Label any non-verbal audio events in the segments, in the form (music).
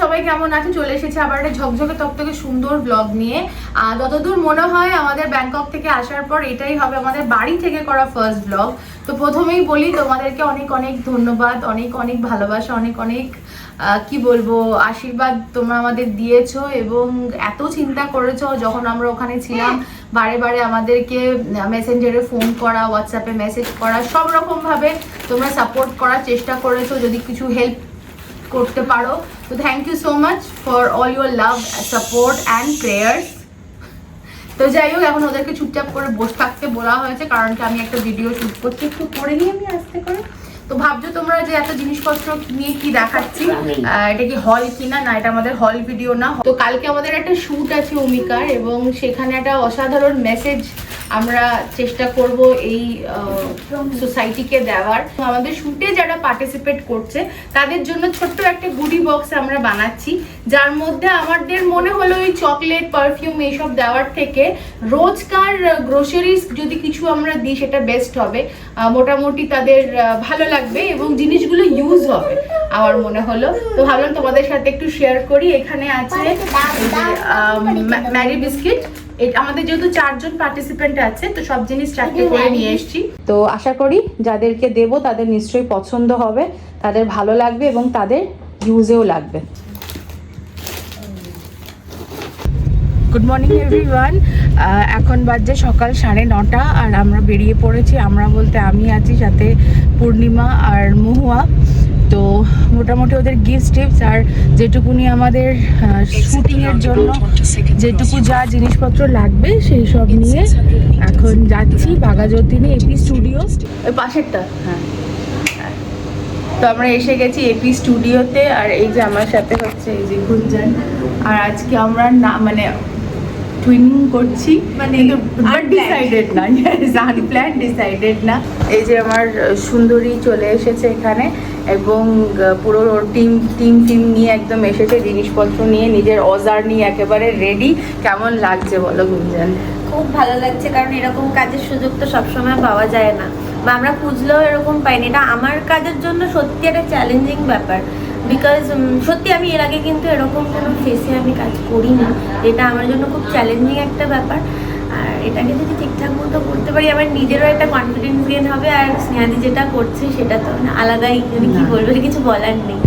সবাই কেমন আছে চলে এসেছে আবার একটা ঝকঝকে তকতকে সুন্দর ব্লগ নিয়ে। আহ, যতদূর মনে হয় আমাদের ব্যাংকক থেকে আসার পর এটাই হবে আমাদের বাড়ি থেকে করা ফার্স্ট ব্লগ তো প্রথমেই বলি তোমাদেরকে অনেক অনেক ধন্যবাদ অনেক অনেক ভালোবাসা অনেক অনেক কি বলব আশীর্বাদ তোমরা আমাদের দিয়েছ এবং এত চিন্তা করেছ যখন আমরা ওখানে ছিলাম। বারে বারে আমাদেরকে মেসেঞ্জারে ফোন করা হোয়াটসঅ্যাপে মেসেজ করা সব রকমভাবে তোমরা সাপোর্ট করার চেষ্টা করেছ। যদি কিছু হেল্প করতে পারো। তো thank you so much for all your love support and prayers তো যাই হোক এখন ওদেরকে চুপচাপ করে বসে থাকতে বলা হয়েছে কারণ কি আমি একটা ভিডিও শুট করছি একটু করে নিই আমি আস্তে করে। তো ভাবছ তোমরা যে এত জিনিসপত্র নিয়ে কি দেখাচ্ছি? এটা কি হল কিনা? না এটা আমাদের হল ভিডিও না। তো কালকে আমাদের একটা শ্যুট আছে অমিকার এবং সেখানে একটা অসাধারণ মেসেজ আমরা চেষ্টা করব এই সোসাইটিকে দেওয়ার। আমাদের শুটে যারা পার্টিসিপেট করছে, তাদের জন্য ছোট্ট একটা গুডি বক্স আমরা বানাচ্ছি, যার মধ্যে আমাদের মনে হলো এই চকলেট পারফিউম এইসব দেওয়ার থেকে রোজকার গ্রোসারিজ যদি কিছু আমরা দিই, সেটা বেস্ট হবে। মোটামুটি তাদের ভালো লাগবে এবং জিনিসগুলো ইউজ হবে, আমার মনে হলো। তো ভাবলাম তোমাদের সাথে একটু শেয়ার করি। এখানে আছে ম্যারি বিস্কিট। আমাদের যেহেতু চারজন পার্টিসিপেন্ট আছে তো সব জিনিস চারটে করে নিয়ে এসেছি। তো আশা করি যাদেরকে দেব তাদের নিশ্চয়ই পছন্দ হবে তাদের ভালো লাগবে এবং তাদের ইউজেও লাগবে। গুড মর্নিং এভরিওয়ান এখন বাজে সকাল সাড়ে নটা আর আমরা বেরিয়ে পড়েছি। আমরা বলতে আমি আছি সাথে পূর্ণিমা আর মহুয়া। তো মোটামুটি ওদের গিফট টিপস আর যেটুকুনি আমাদের শুটিংয়ের জন্য যেটুকু যা জিনিসপত্র লাগবে সেই সব নিয়ে এখন যাচ্ছি বাগাযতীনে এপি স্টুডিও ওই পাশেরটা? হ্যাঁ। তো আমরা এসে গেছি এপি স্টুডিওতে আর এই যে আমার সাথে হচ্ছে এই যে গুঞ্জন। আর আজকে আমরা না মানে টুইনিং করছি মানে ডিসাইডেড না আনপ্ল্যান ডিসাইডেড না। এই যে আমার সুন্দরী চলে এসেছে এখানে। এবং পুরো টিম টিম টিম নিয়ে একদম এসেছে, জিনিসপত্র নিয়ে, নিজের অজার নিয়ে একেবারে রেডি কেমন লাগছে বলো গুঞ্জন? খুব ভালো লাগছে, কারণ এরকম কাজের সুযোগ তো সবসময় পাওয়া যায় না। বা আমরা খুঁজলেও এরকম পাইনি। এটা আমার কাজের জন্য সত্যি একটা চ্যালেঞ্জিং ব্যাপার। বিকজ সত্যি আমি এর আগে কিন্তু এরকম কোনো ফেসে আমি কাজ করি না এটা আমার জন্য খুব চ্যালেঞ্জিং একটা ব্যাপার। আর এটাকে যদি ঠিকঠাক মতো করতে পারি আমার নিজেরও একটা কনফিডেন্স গেন হবে আর স্নেহাদি যেটা করছে সেটা তো মানে আলাদাই। আমি কি। বলব কিছু বলার নেই।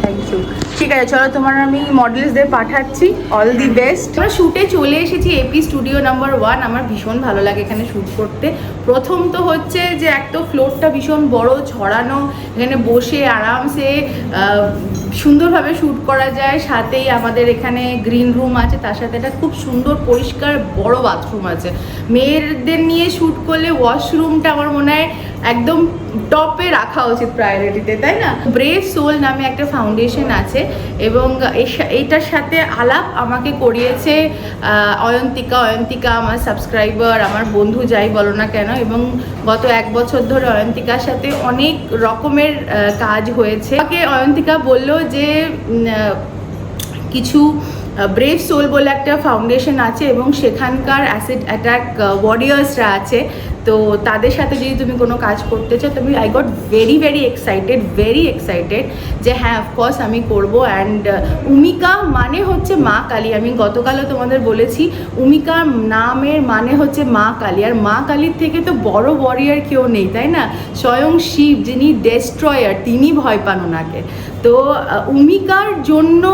থ্যাংক ইউ ঠিক আছে চলো তোমার আমি মডেলসদের পাঠাচ্ছি। অল দি বেস্ট আমরা শুটে চলে এসেছি এপি স্টুডিও নাম্বার ওয়ান আমার ভীষণ ভালো লাগে এখানে শ্যুট করতে। প্রথম তো হচ্ছে যে এক তো ফ্লোরটা ভীষণ বড় ছড়ানো এখানে বসে আরামসে সুন্দরভাবে শ্যুট করা যায়। সাথেই আমাদের এখানে গ্রিন রুম আছে, তার সাথে একটা খুব সুন্দর পরিষ্কার বড় বাথরুম আছে। মেয়েদের নিয়ে শ্যুট করলে ওয়াশরুমটা আমার মনে হয় একদম টপে রাখা উচিত প্রায়োরিটিতে, তাই না? ব্রেভ সোল নামে একটা ফাউন্ডেশন আছে এবং এটার সাথে আলাপ আমাকে করিয়েছে অয়ন্তিকা। অয়ন্তিকা আমার সাবস্ক্রাইবার আমার বন্ধু যাই বলো না কেন এবং গত এক বছর ধরে অয়ন্তিকার সাথে অনেক রকমের কাজ হয়েছে। আমাকে অয়ন্তিকা বলল যে কিছু ব্রেভ সোল বলে একটা ফাউন্ডেশন আছে এবং সেখানকার অ্যাসিড অ্যাটাক ওয়ারিয়ার্সরা আছে। তো তাদের সাথে যদি তুমি কোনো কাজ করতে চাও, তুমি I got very very excited very excited যে হ্যাঁ অফকোর্স আমি করব। অ্যান্ড উমিকা মানে হচ্ছে মা কালী। আমি গতকালও তোমাদের বলেছি, উমিকা নামের মানে হচ্ছে মা কালী। আর মা কালীর থেকে তো বড় ওয়ারিয়ার কেউ নেই, তাই না? স্বয়ং শিব, যিনি ডেস্ট্রয়ার তিনি ভয় পান ওনাকে। তো উমিকার জন্য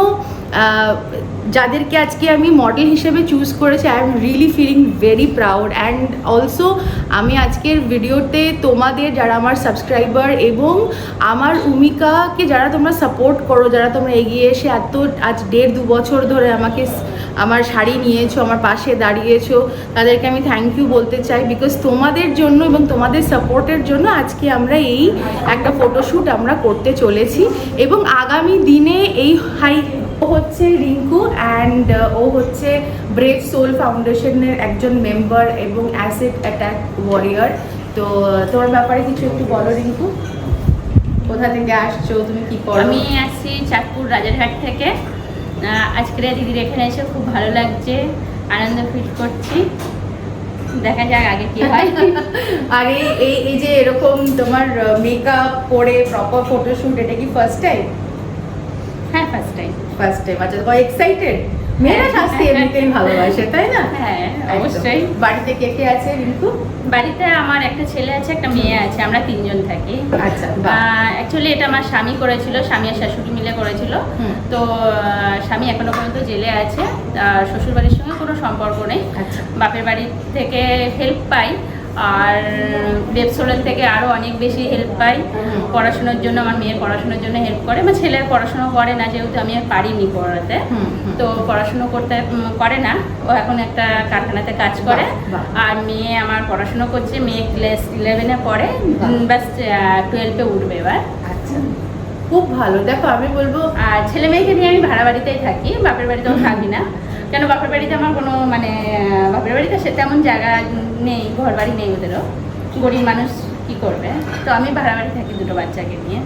যাদেরকে আজকে আমি মডেল হিসেবে চুজ করেছি I am really feeling very proud and also আমি আজকের ভিডিওতে তোমাদের যারা আমার সাবস্ক্রাইবার এবং আমার উমিকাকে যারা তোমরা সাপোর্ট করো, যারা তোমরা এগিয়ে এসে এত, আজ দেড় দু বছর ধরে আমাকে আমার শাড়ি নিয়েছো, আমার পাশে দাঁড়িয়েছো, তাদেরকে আমি থ্যাংক ইউ বলতে চাই বিকজ তোমাদের জন্য এবং তোমাদের সাপোর্টের জন্য আজকে আমরা এই একটা ফটোশ্যুট আমরা করতে চলেছি। এবং আগামী দিনে এই হাই ও হচ্ছে রিঙ্কু অ্যান্ড ও হচ্ছে ব্রেভ সোল ফাউন্ডেশনের একজন মেম্বার এবং অ্যাসিড অ্যাটাক ওয়ারিয়ার তো তোমার ব্যাপারে কিছু একটু বলো রিঙ্কু। কোথা থেকে আসছো? তুমি কি করো? আমি আসছি চাঁদপুর রাজারহাট থেকে। আজকের দিদির এখানে এসে খুব ভালো লাগছে আনন্দ ফিল করছি। দেখা যাক আগে কি হয়। (laughs) আর এই এই এই যে এরকম তোমার মেকআপ করে প্রপার ফটোশুট এটা কি ফার্স্ট টাইম হ্যাঁ ফার্স্ট টাইম ফার্স্ট টাইম আচ্ছা তো এক্সাইটেড মেয়েরা সাজতে এমনিতেই ভালোবাসে তাই না? হ্যাঁ অবশ্যই। বাড়িতে কে কে আছে রিঙ্কু? বাড়িতে আমার একটা ছেলে আছে একটা মেয়ে আছে আমরা তিনজন থাকি। আচ্ছা। অ্যাকচুয়ালি এটা আমার স্বামী করেছিল স্বামী আর শাশুড়ি মিলে করেছিল। তো স্বামী এখনও পর্যন্ত জেলে আছে। আর শ্বশুর বাড়ির সঙ্গে কোনো সম্পর্ক নেই। আচ্ছা। বাপের বাড়ি থেকে হেল্প পাই। আর বেবসোলের থেকে আরও অনেক বেশি হেল্প পাই। পড়াশোনার জন্য আমার মেয়ের পড়াশোনার জন্য হেল্প করে। আমার ছেলের পড়াশোনা করে না যেহেতু আমি আর পারিনি পড়াতে। তো পড়াশুনো করতে করে না। ও এখন একটা কারখানাতে কাজ করে। আর মেয়ে আমার পড়াশোনা করছে মেয়ে ক্লাস ইলেভেনে পড়ে। ব্যাস টুয়েলভে উঠবে এবার। আচ্ছা। খুব ভালো। দেখো আমি বলব আর ছেলে মেয়েকে নিয়ে আমি ভাড়া বাড়িতেই থাকি বাপের বাড়িতেও থাকি না। কেন বাপের বাড়িতে আমার কোনো মানে বাপের বাড়িতে সে তেমন জায়গা নেই ঘর বাড়ি নেই ওদেরও। গরিব মানুষ কি করবে? তো আমি ভাড়া বাড়ি থাকি দুটো বাচ্চাকে নিয়ে।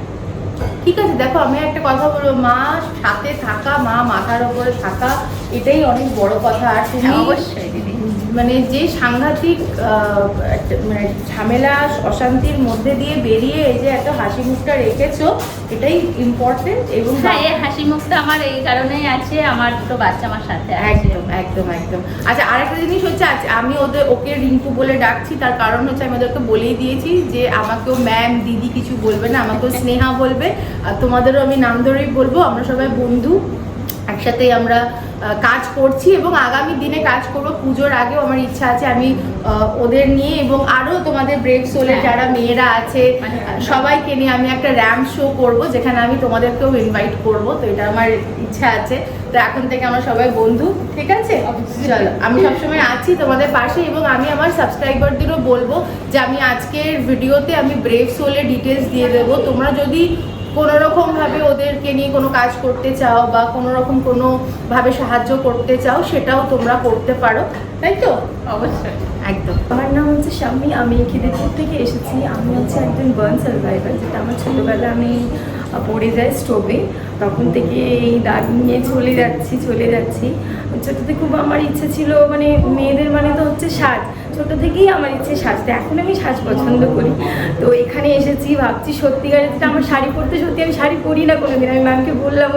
ঠিক আছে, দেখো, আমি একটা কথা বলব, মা সাথে থাকা, মা মাথার ওপরে থাকা, এটাই অনেক বড় কথা। আর অবশ্যই, দিদি। মানে যে সাংঘাতিক একটা মানে ঝামেলা অশান্তির মধ্যে দিয়ে বেরিয়ে এই যে এত হাসি মুখটা রেখেছো এটাই ইম্পর্টেন্ট এবং হ্যাঁ এই হাসি মুখটা আমার এই কারণেই আছে আমার দুটো বাচ্চা আমার সাথে একদম একদম একদম। আচ্ছা আরেকটা জিনিস হচ্ছে আজ আমি ওদের ওকে রিঙ্কু বলে ডাকছি তার কারণ হচ্ছে আমি ওদেরকে বলেই দিয়েছি যে আমাকেও ম্যাম দিদি কিছু বলবে না আমাকেও স্নেহা বলবে। আর তোমাদেরও আমি নাম ধরেই বলব আমরা সবাই বন্ধু। একসাথেই আমরা কাজ করছি এবং আগামী দিনে কাজ করব। পুজোর আগেও আমার ইচ্ছা আছে আমি ওদের নিয়ে এবং আরও তোমাদের ব্রেক সোলের হ্যাঁ। যারা মেয়েরা আছে মানে- সবাইকে নিয়ে আমি একটা র্যাম্প শো করব যেখানে আমি তোমাদেরকেও ইনভাইট করব। তো এটা আমার ইচ্ছা আছে। তো এখন থেকে আমরা সবাই বন্ধু ঠিক আছে? চলো আমি সবসময় আছি তোমাদের পাশে এবং আমি আমার সাবস্ক্রাইবারদেরও বলব যে আমি আজকের ভিডিওতে আমি ব্রেক সোলের ডিটেলস দিয়ে দেবো। তোমরা যদি কোনো রকম ভাবে ওদেরকে নিয়ে কোনো কাজ করতে চাও বা কোনো রকম কোনো ভাবে সাহায্য করতে চাও সেটাও তোমরা করতে পারো তাই তো? অবশ্যই। একদম। আমার নাম হচ্ছে শাম্মী আমি খিদিরপুর থেকে এসেছি। আমি হচ্ছে একজন বার্ন সার্ভাইভার যেটা আমার ছোটোবেলায় আমি পড়ে যাই স্টোভে তখন থেকে এই দাগ নিয়ে চলে যাচ্ছি চলে যাচ্ছি। ছোটোতে খুব আমার ইচ্ছে ছিল মানে মেয়েদের মানে তো হচ্ছে সাজ। ছোটো থেকেই আমার ইচ্ছে সাজতে। এখন আমি সাজ পছন্দ করি। তো এখানে এসেছি ভাবছি সত্যিকারে যেটা আমার শাড়ি পরতে সত্যি আমি শাড়ি পরি না কোনোদিন। আমি ম্যামকে বললাম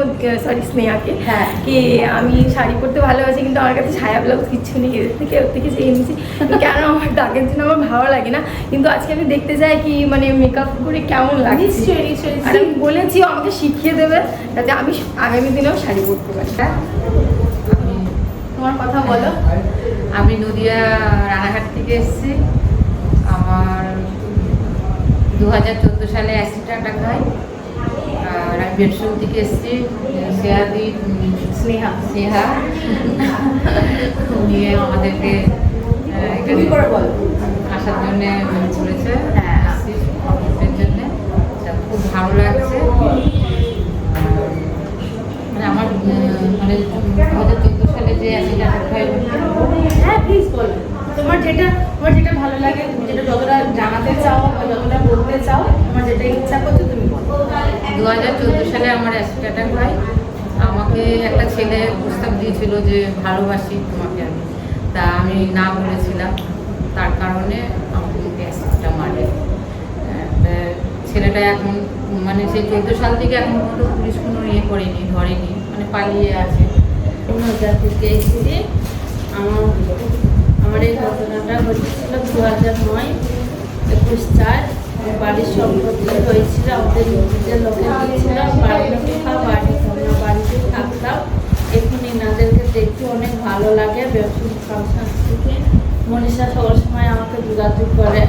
সরি স্নেহাকে হ্যাঁ। কি আমি শাড়ি পরতে ভালোবাসি কিন্তু আমার কাছে ছায়া ব্লাউজ কিচ্ছু নেই। এদের থেকে ওর থেকে চেয়ে নিয়েছি কেন আমার দাগের জন্য আমার ভালো লাগে না? কিন্তু আজকে আমি দেখতে চাই কি মানে মেকআপ করে কেমন লাগে নিশ্চয়ই নিশ্চয়ই। আমি বলেছি আমাকে শিখিয়ে দেবে যাতে আমি আগামী দিনেও শাড়ি পরতে পারি। তোমার কথা বলো আমি নদিয়া থেকে এসেছি। আমার দু হাজার চোদ্দ সালে অ্যাক্সিডেন্ট অ্যাটাক হয়। আর আমি বেডসুম থেকে এসেছি। সেহাদি স্নেহা। স্নেহা। নিয়ে আমাদেরকে এখানে আসার জন্যে বলেছে হ্যাঁ। জন্যে। খুব ভালো লাগছে। মানে আমার মানে দু হাজার চোদ্দ সালে যে অ্যাক্সিডেন্ট অ্যাটাক হয় হ্যাঁ প্লিজ বলো। তোমার যেটা তোমার যেটা ভালো লাগে তুমি যেটা যতটা জানাতে চাও বা যতটা বলতে চাও তোমার যেটা ইচ্ছা করছে তুমি বলো। দু হাজার চোদ্দ সালে আমার অ্যাসিড হয়। আমাকে একটা ছেলে প্রস্তাব দিয়েছিল যে ভালোবাসি তোমাকে আমি। তা আমি না বলেছিলাম। তার কারণে আমাকে অ্যাসিডটা মারে। ছেলেটা এখন মানে সেই চোদ্দ সাল থেকে এখন পর্যন্ত পুলিশ কোনো ইয়ে করেনি ধরেনি মানে পালিয়ে আছে। এসেছি আমার আমার এই ঘটনাটা ঘটেছিল দু হাজার নয়, একুশ চার বাড়ির সম্পত্তি হয়েছিল, আমাদের নিজের লোকে দিয়েছিল বাড়ির কোথাও বাড়ি আমরা বাড়িতে থাকতাম। এখন এনাদেরকে দেখতে অনেক ভালো লাগে ব্যবসায়িক ফাংশন থেকে। মনীষা সবসময় আমাকে যোগাযোগ করে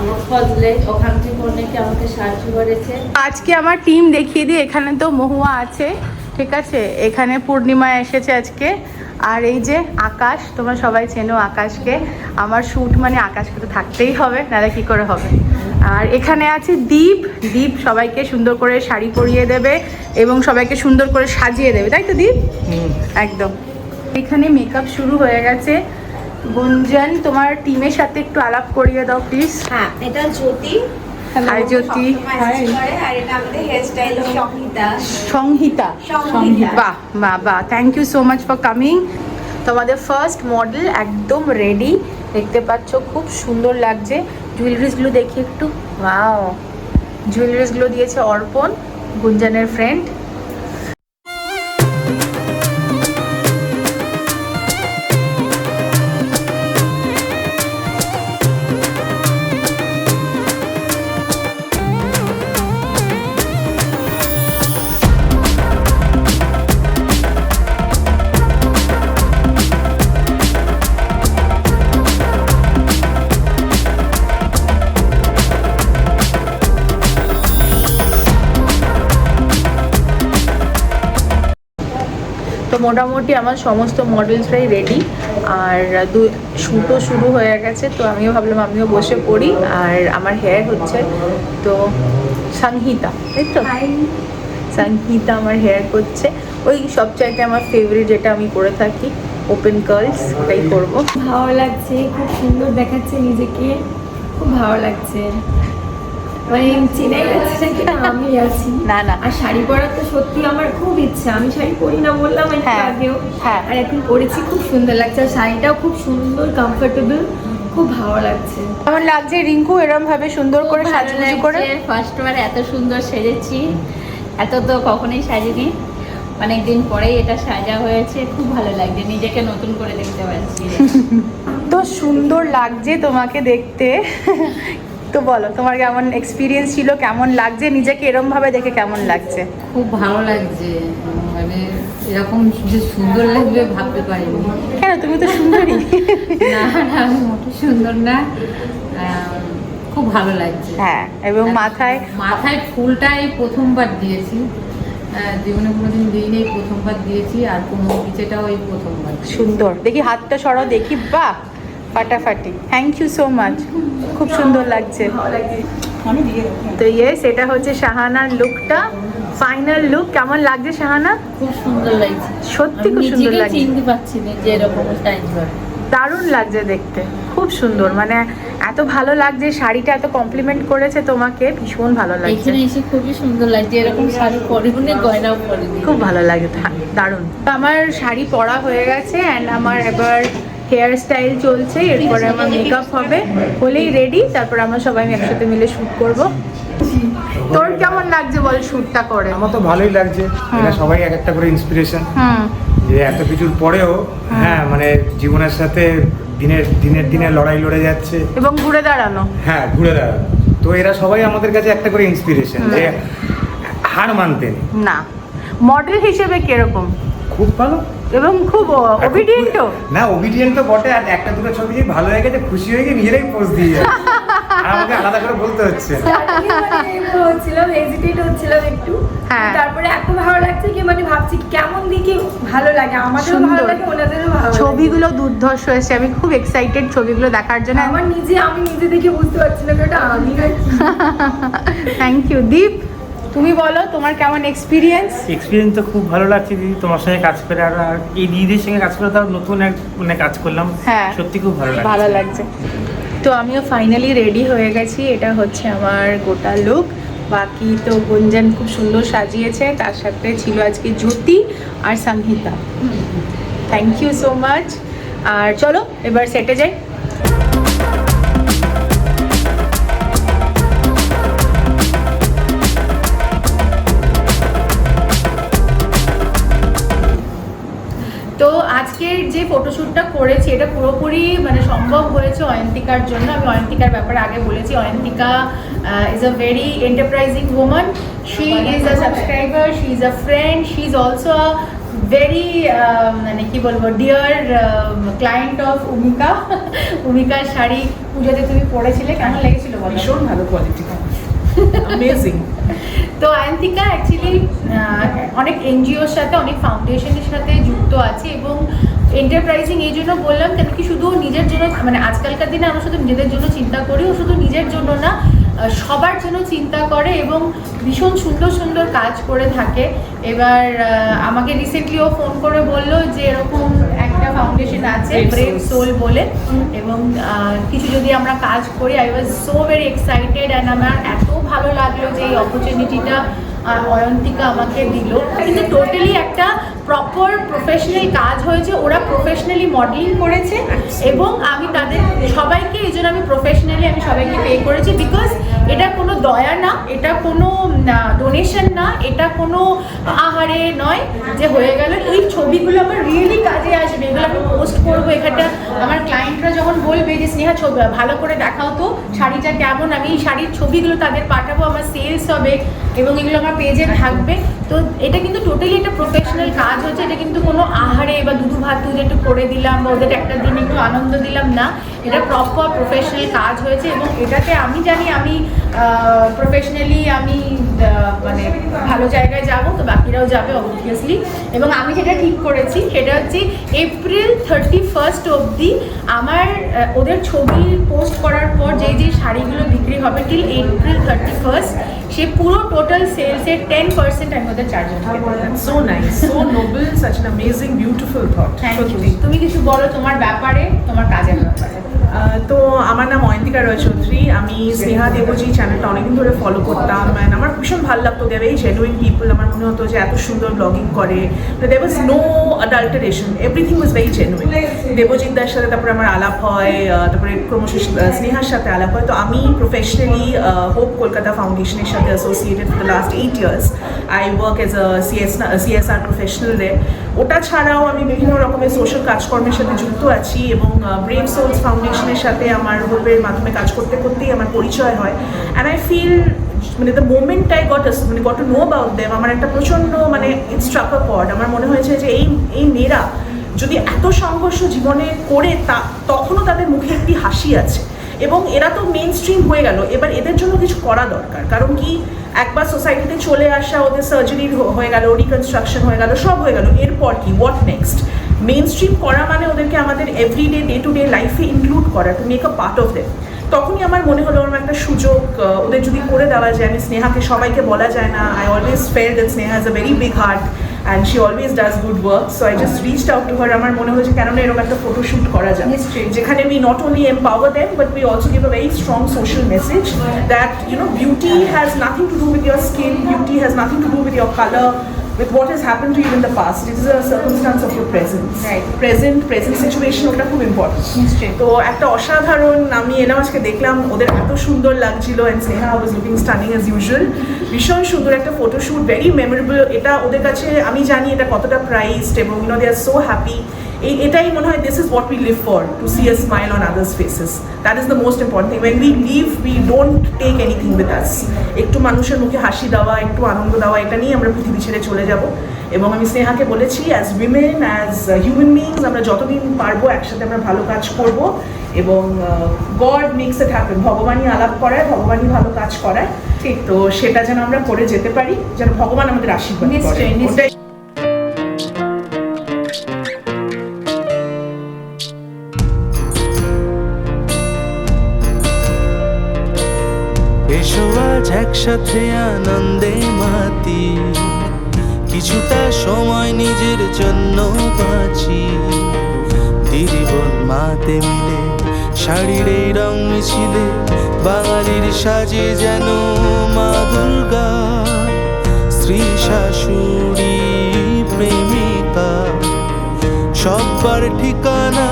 আমার খোঁজলে ওখান থেকে অনেকে আমাকে সাহায্য করেছে। আজকে আমার টিম দেখিয়ে দিই, এখানে তো মহুয়া আছে। ঠিক আছে? এখানে পূর্ণিমা এসেছে আজকে। আর এই যে আকাশ তোমরা সবাই চেনো আকাশকে। আমার শ্যুট মানে আকাশকে তো থাকতেই হবে নাহলে কি করে হবে? আর এখানে আছে দীপ। দীপ সবাইকে সুন্দর করে শাড়ি পরিয়ে দেবে এবং সবাইকে সুন্দর করে সাজিয়ে দেবে। তাই তো দীপ? একদম। এখানে মেকআপ শুরু হয়ে গেছে। গুঞ্জন তোমার টিমের সাথে একটু আলাপ করিয়ে দাও প্লিজ হ্যাঁ এটা জ্যোতি। হাই জ্যোতি করে আর এটা আমাদের হেয়ার স্টাইল সংহিতা। সংহিতা। সংহিতা। বাহ বাহ বাহ। Thank you so much for coming তোমাদের ফার্স্ট মডেল একদম রেডি দেখতে পাচ্ছ খুব সুন্দর লাগছে। জুয়েলারিসগুলো দেখি একটু। ওয়াও জুয়েলারিসগুলো দিয়েছে অর্পণ গুঞ্জনের ফ্রেন্ড মোটামুটি আমার সমস্ত মডেলসরাই রেডি আর দু শ্যুটও শুরু হয়ে গেছে তো আমিও ভাবলাম আমিও বসে পড়ি। আর আমার হেয়ার হচ্ছে তো সংহিতা তাই তো? সংহিতা আমার হেয়ার করছে। ওই সবচাইতে আমার ফেভারিট যেটা আমি করে থাকি ওপেন কার্লস ওটাই করব। ভালো লাগছে খুব সুন্দর দেখাচ্ছে নিজেকে। খুব ভালো লাগছে। মানে চেনাই যাচ্ছে না কি না আমি আছি। না না। আর শাড়ি পরার তো সত্যি আমার খুব ইচ্ছা। আমি শাড়ি পরি না বললাম একটু হ্যাঁ, আগেও। হ্যাঁ। আর এখন পরেছি খুব সুন্দর লাগছে। আর শাড়িটাও খুব সুন্দর কমফোর্টেবল খুব ভালো লাগছে। কেমন লাগছে রিঙ্কু এরম ভাবে সুন্দর করে সাজুগুজু করে। লাগছে ফার্স্টবার এত সুন্দর সেজেছি। এত তো কখনোই সাজিনি। অনেকদিন পরেই এটা সাজা হয়েছে। খুব ভালো লাগছে। নিজেকে নতুন করে দেখতে পাচ্ছি। (laughs) তো সুন্দর লাগছে তোমাকে দেখতে। তো বলো তোমার কেমন এক্সপিরিয়েন্স ছিল? কেমন লাগছে? নিজেকে এরম ভাবে দেখে কেমন লাগছে? খুব ভালো লাগছে। মানে এরকম যে সুন্দর লাগবে ভাবতে পারিনি। কেন? তুমি তো সুন্দরী। (laughs) না না আমি মোটে সুন্দর না। খুব ভালো লাগছে। হ্যাঁ এবং মাথায়? মাথায় ফুলটাই প্রথমবার দিয়েছি। জীবনে কোনোদিন দিইনি এই প্রথমবার দিয়েছি আর কোনো পিছেটাও এই প্রথমবার। সুন্দর। দেখি হাতটা সরাও দেখি বাহ! ফাটাফাটি। থ্যাংক ইউ সো মাচ খুব সুন্দর লাগছে। তো ইয়েস এটা হচ্ছে শাহানার লুকটা ফাইনাল লুক কেমন লাগছে শাহানা? খুব সুন্দর লাগছে। সত্যি খুব সুন্দর লাগছে। চিনতে পারছি না যে এরকম দারুণ লাগছে দেখতে। খুব সুন্দর। মানে এত ভালো লাগছে শাড়িটা এত কমপ্লিমেন্ট করেছে তোমাকে ভীষণ ভালো লাগছে। এখানে এসে খুবই সুন্দর লাগছে। এরকম শাড়ি পরে মনে গয়নাও পরেনি খুব ভালো লাগে। দারুণ। আমার শাড়ি পরা হয়ে গেছে অ্যান্ড আমার এবার হেয়ার স্টাইল চলছে এরপরে আমার মেকআপ হবে। হলেই রেডি তারপর আমরা সবাই একসাথে মিলে শ্যুট করব। তোর কেমন লাগছে বল শ্যুটটা করে? আমার তো ভালোই লাগছে। এটা সবাই এক একটা করে ইন্সপিরেশন যে এত কিছুর পরেও হ্যাঁ। মানে জীবনের সাথে দিনের দিনের দিনে লড়াই লড়ে যাচ্ছে। এবং ঘুরে দাঁড়ানো। হ্যাঁ ঘুরে দাঁড়ানো। তো এরা সবাই আমাদের কাছে একটা করে ইন্সপিরেশন যে হার মানতেন না। মডেল হিসেবে কীরকম? খুব ভালো। এবং খুব না ওবিডিয়েন্ট তো বটে আর একটা দুটো ছবি যে ভালো হয়ে গেছে খুশি হয়ে গিয়ে নিজেরাই পোস্ট দিয়ে যায় (laughs) আমাকে আলাদা করে বলতে হচ্ছে। হচ্ছিলাম হেজিটেট হচ্ছিলাম একটু। হ্যাঁ। তারপরে এত ভালো লাগছে কি মানে ভাবছি কেমন দিকে ভালো লাগে? আমাদেরও ভালো সুন্দর। লাগে ওনাদেরও ভালো লাগে। ছবিগুলো দুর্ধর্ষ হয়েছে আমি খুব এক্সাইটেড ছবিগুলো দেখার জন্য। আমার নিজে আমি নিজে দেখে বুঝতে পারছি না যে ওটা আমি না থ্যাংক ইউ দীপ তুমি বলো তোমার কেমন এক্সপিরিয়েন্স এক্সপিরিয়েন্স তো খুব ভালো লাগছে দিদি তোমার সঙ্গে কাজ করে। আর এই দিদিদের সঙ্গে কাজ করে তার নতুন এক মানে কাজ করলাম। হ্যাঁ। সত্যি খুব ভালো লাগছে। ভালো লাগছে। তো আমিও ফাইনালি রেডি হয়ে গেছি। এটা হচ্ছে আমার গোটা লুক বাকি তো গুঞ্জন খুব সুন্দর সাজিয়েছে। তার সাথে ছিল আজকে জ্যোতি আর Sanghita. Thank you so much আর চলো এবার সেটে যাই। আজকের যে ফটোশ্যুটটা করেছি এটা পুরোপুরি মানে সম্ভব হয়েছে অয়ন্তিকার জন্য। আমি অয়ন্তিকার ব্যাপারে আগে বলেছি Ayantika is a very enterprising woman she is a subscriber she is a friend she is also a very মানে কি বলব ডিয়ার ক্লায়েন্ট অফ উমিকা। (laughs) উমিকার শাড়ি পুজোতে তুমি পড়েছিলে কেমন লেগেছিল ভীষণ ভালো কোয়ালিটি অ্যামেজিং (laughs) তো আয়ন্তিকা অ্যাকচুয়ালি অনেক এনজিওর সাথে অনেক ফাউন্ডেশনের সাথে যুক্ত আছে এবং এন্টারপ্রাইজিং এই জন্য বললাম কেন কি শুধু নিজের জন্য মানে আজকালকার দিনে আমরা শুধু নিজেদের জন্য চিন্তা করি ও শুধু নিজের জন্য না সবার জন্য চিন্তা করে এবং ভীষণ সুন্দর সুন্দর কাজ করে থাকে। এবার আমাকে রিসেন্টলি ও ফোন করে বলল যে এরকম একটা ফাউন্ডেশন আছে ব্রেভ সোল বলে। এবং কিছু যদি আমরা কাজ করি I was so very excited and আমার এত ভালো লাগল যে এই অপরচুনিটিটা অয়ন্তিকা আমাকে দিল। কিন্তু টোটালি একটা প্রপার প্রফেশনাল কাজ হয়েছে ওরা প্রফেশনালি মডেলিং করেছে এবং আমি তাদের সবাইকে এই জন্য আমি প্রফেশনালি আমি সবাইকে পে করেছি বিকজ এটা কোনো দয়া না এটা কোনো ডোনেশন না এটা কোনো আহারে নয় যে হয়ে গেল। এই ছবিগুলো আমার রিয়েলি কাজে আসবে এগুলো আমি পোস্ট করব। এখানটা আমার ক্লায়েন্টরা যখন বলবে যে স্নেহা ছবি ভালো করে দেখাও তো শাড়িটা কেমন? আমি এই শাড়ির ছবিগুলো তাদের পাঠাবো আমার সেলস হবে এবং এগুলো আমার পেজে থাকবে। তো এটা কিন্তু টোটালি একটা প্রফেশনাল কাজ হচ্ছে, এটা কিন্তু কোনো আহারে বা দুধু ভাত দুধ একটু করে দিলাম বা ওদের একটা দিন একটু আনন্দ দিলাম না। এটা প্রপার প্রফেশনাল কাজ হয়েছে এবং এটাতে আমি জানি আমি প্রফেশনালি আমি মানে ভালো জায়গায় যাব তো বাকিরাও যাবে অবভিয়াসলি এবং আমি যেটা ঠিক করেছি সেটা হচ্ছে এপ্রিল থার্টি ফার্স্ট অবধি আমার ওদের ছবি পোস্ট করার পর যে যেই শাড়িগুলো বিক্রি হবে টিল এপ্রিল থার্টি ফার্স্ট সে পুরো টোটাল সেলসের টেন পার্সেন্ট আমি ওদের charge so noble, such an amazing, beautiful thought. Thank you তুমি কিছু বলো তোমার ব্যাপারে তোমার কাজের ব্যাপারে। তো আমার নাম অয়ন্তিকা রয় চৌধুরী আমি স্নেহা দেবজি চ্যানেলটা অনেকদিন ধরে ফলো করতাম অ্যান্ড আমার ভীষণ ভালো লাগতো দে ভেরি জেনুইন পিপল আমার মনে হতো যে এত সুন্দর ব্লগিং করে। They was no adulteration everything was very genuine Debjit দার সাথে তারপরে আমার আলাপ হয় তারপরে ক্রমশ স্নেহার সাথে আলাপ হয়। তো আমি প্রফেশনালি হোপ কলকাতা ফাউন্ডেশনের সাথে associated for the last eight years I work as a CS CSR professional রে ওটা ছাড়াও আমি বিভিন্ন রকমের সোশ্যাল কাজকর্মের সাথে যুক্ত আছি এবং ব্রেভ সোলস ফাউন্ডেশনের সাথে আমার হোপের মাধ্যমে কাজ করতে করতেই আমার পরিচয় হয়। অ্যান্ড আই ফিল মানে দ্য মোমেন্ট আই গট মানে গট নো অ্যাবাউট দেম আমার একটা প্রচণ্ড মানে ইট স্ট্রাক আ পড আমার মনে হয়েছে যে এই এই মেয়েরা যদি এত সংঘর্ষ জীবনে করে তা, তখনও তাদের মুখে একটি হাসি আছে। এবং এরা তো মেন স্ট্রিম হয়ে গেল। এবার এদের জন্য কিছু করা দরকার। কারণ কি, একবার সোসাইটিতে চলে আসা, ওদের সার্জারি হয়ে গেল রিকনস্ট্রাকশন হয়ে গেল, সব হয়ে গেল। এরপর কি? হোয়াট নেক্সট মেন স্ট্রিম করা মানে ওদেরকে আমাদের এভরিডে ডে টু ডে লাইফে ইনক্লুড করা to make a part of them তখনই আমার মনে হলো আমার একটা সুযোগ ওদের যদি করে দেওয়া যায় আমি স্নেহাকে সবাইকে বলা যায় না। I always felt that Sneha has a very big heart and she always does good work so I just reached out to her আমার মনে হয়েছে কেন না এরকম একটা ফটোশ্যুট করা যায়। যেখানে we not only empower them but we also give a very strong social message that you know beauty has nothing to do with your skin beauty has nothing to do with your color with what has happened to you in the past it is a circumstance of your present Right. present present situation ওটা খুব important. তো একটা অসাধারণ আমি এলাম আজকে দেখলাম ওদের এত সুন্দর লাগছিল and Sneha was looking stunning as usual ভীষণ সুন্দর একটা ফটোশ্যুট ভেরি মেমোরেবল এটা ওদের কাছে আমি জানি এটা কতটা প্রাইসড এবং you know they are so happy এই এটাই মনে হয় this is what we live for to see a smile on others faces that is the most important thing when we live we don't take anything with us একটু মানুষের মুখে হাসি দেওয়া একটু আনন্দ দেওয়া এটা নিয়ে আমরা পৃথিবী ছেড়ে চলে যাব। এবং আমি স্নেহাকে বলেছি as women as human beings আমরা যতদিন পারব একসাথে আমরা ভালো কাজ করব এবং গড মেক্স ইট হ্যাপেন ভগবানই আলাপ করায় ভগবানই ভালো কাজ করায়। ঠিক। তো সেটা যেন আমরা করে যেতে পারি যেন ভগবান আমাদের আশীর্বাদ করে। একসাথে আনন্দে মাতি। কিছুটা সময় নিজের জন্য বাঁচি। দিদি বোন মাতে মিলে শাড়ির এই রং মিছিলে বাঙালির সাজে যেন মা দুর্গা। স্ত্রী, শাশুড়ি, প্রেমিকা, সব্বার ঠিকানা